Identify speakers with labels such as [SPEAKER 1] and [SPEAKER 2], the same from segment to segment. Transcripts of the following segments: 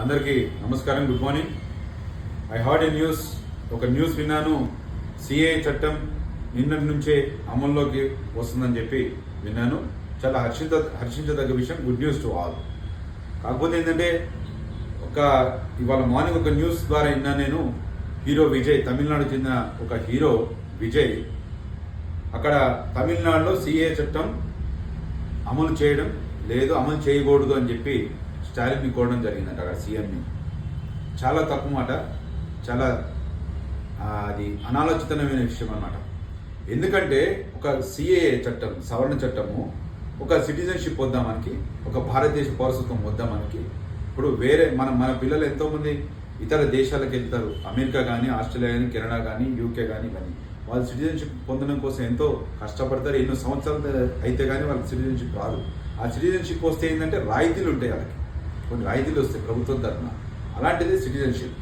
[SPEAKER 1] అందరికీ నమస్కారం good morning. I heard a news. ఒక న్యూస్ విన్నాను. సిఏ చట్టం నిన్నటి నుంచే అమల్లోకి వస్తుందని చెప్పి విన్నాను. చాలా హర్షిత హర్షించదగ్గ విషయం గుడ్ న్యూస్ టు ఆల్. కాకపోతే ఏంటంటే ఒక ఇవాళ మార్నింగ్ ఒక న్యూస్ ద్వారా విన్నా నేను. హీరో విజయ్ తమిళనాడు చెందిన ఒక హీరో విజయ్ అక్కడ తమిళనాడులో సిఏ చట్టం అమలు చేయడం లేదు అమలు చేయకూడదు అని చెప్పి స్టాలిన్ని కోవడం జరిగిందంట అక్కడ సీఎంని చాలా తక్కువ మాట. చాలా అది అనాలోచితమైన విషయం అన్నమాట. ఎందుకంటే ఒక సిఏఏ చట్టం సవరణ చట్టము ఒక సిటిజన్షిప్ వద్దామనికి ఒక భారతదేశ పౌరసత్వం వద్దామనికి ఇప్పుడు వేరే మన మన పిల్లలు ఎంతోమంది ఇతర దేశాలకు వెళ్తారు. అమెరికా కానీ ఆస్ట్రేలియా కానీ కెనడా కానీ యూకే కానీ కానీ వాళ్ళు సిటిజన్షిప్ పొందడం కోసం ఎంతో కష్టపడతారు. ఎన్నో సంవత్సరాలు అయితే కానీ వాళ్ళకి సిటిజన్షిప్ రాదు. ఆ సిటిజన్షిప్ వస్తే ఏంటంటే రాయితీలు ఉంటాయి వాళ్ళకి. కొన్ని రాయితీలు వస్తాయి ప్రభుత్వం తరఫున. అలాంటిది సిటిజన్షిప్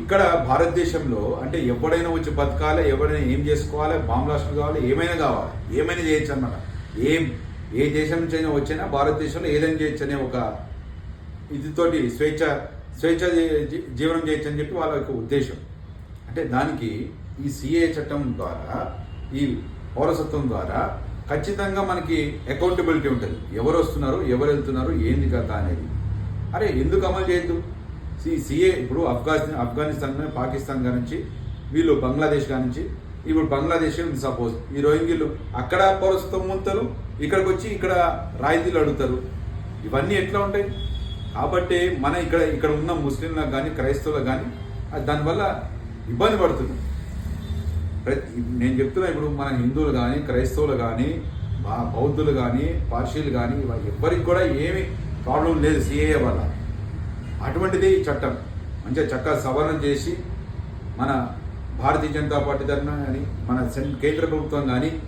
[SPEAKER 1] ఇక్కడ భారతదేశంలో అంటే ఎవడైనా వచ్చి బతకాలి ఎవడైనా ఏం చేసుకోవాలి బాంబ్లాస్టులు కావాలి ఏమైనా కావాలి ఏమైనా చేయొచ్చు అన్నమాట. ఏం ఏ దేశం నుంచి అయినా వచ్చినా భారతదేశంలో ఏదైనా చేయొచ్చు అనే ఒక ఇదితోటి స్వేచ్ఛ స్వేచ్ఛ జీవనం చేయొచ్చు అని చెప్పి వాళ్ళ యొక్క ఉద్దేశం. అంటే దానికి ఈ సిఏ చట్టం ద్వారా ఈ పౌరసత్వం ద్వారా ఖచ్చితంగా మనకి అకౌంటబిలిటీ ఉంటుంది. ఎవరు వస్తున్నారు ఎవరు వెళ్తున్నారు ఏంది కదా అనేది. అరే ఎందుకు అమలు చేయొద్దు? సి సిఏ ఇప్పుడు ఆఫ్ఘనిస్తాన్ ఆఫ్ఘనిస్తాన్ పాకిస్తాన్ నుంచి వీళ్ళు బంగ్లాదేశ్ నుంచి ఇప్పుడు బంగ్లాదేశ్ ఉంది సపోజ్. ఈ రోహింగ్యులు అక్కడ పౌరసత్వం ముంతలు ఇక్కడికి వచ్చి ఇక్కడ రాయితీలు అడుగుతారు. ఇవన్నీ ఎట్లా ఉంటాయి? కాబట్టి మన ఇక్కడ ఇక్కడ ఉన్న ముస్లింలకు కానీ క్రైస్తవులకు కానీ అది దానివల్ల ఇబ్బంది పడుతుంది. ప్రతి నేను చెప్తున్నా ఇప్పుడు మన హిందువులు కానీ క్రైస్తవులు కానీ బౌద్ధులు కానీ పార్షీలు కానీ ఇవ- ఎవ్వరికి కూడా ఏమి ప్రాబ్లం లేదు సిఏఏ వల్ల. అటువంటిది ఈ చట్టం. మంచిగా చక్కగా సవరణ చేసి మన భారతీయ జనతా పార్టీ తరఫున కానీ మన కేంద్ర ప్రభుత్వం కానీ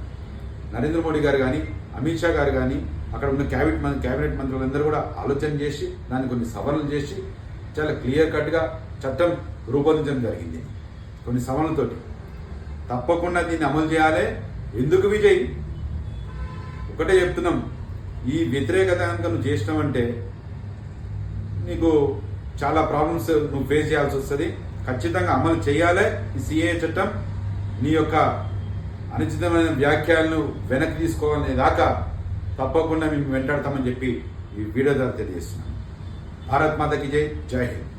[SPEAKER 1] నరేంద్ర మోడీ గారు కానీ అమిత్ షా గారు కానీ అక్కడ ఉన్న క్యాబినెట్ మంత్రి క్యాబినెట్ మంత్రులందరూ కూడా ఆలోచన చేసి దాన్ని కొన్ని సవరణలు చేసి చాలా క్లియర్ కట్గా చట్టం రూపొందించడం జరిగింది. కొన్ని సవరణలతోటి తప్పకుండా దీన్ని అమలు చేయాలి. ఎందుకు విజయ్? ఒకటే చెప్తున్నాం. ఈ వ్యతిరేకత కనుక నువ్వు చేసినావంటే నీకు చాలా ప్రాబ్లమ్స్ నువ్వు ఫేస్ చేయాల్సి వస్తుంది. ఖచ్చితంగా అమలు చేయాలి ఈ సిఏ చట్టం. నీ యొక్క అనుచితమైన వ్యాఖ్యలను వెనక్కి తీసుకోవాలనే దాకా తప్పకుండా మేము వెంటాడతామని చెప్పి ఈ వీడియో ద్వారా తెలియజేస్తున్నాను. భారత్ మాతకి జై. జై హింద్.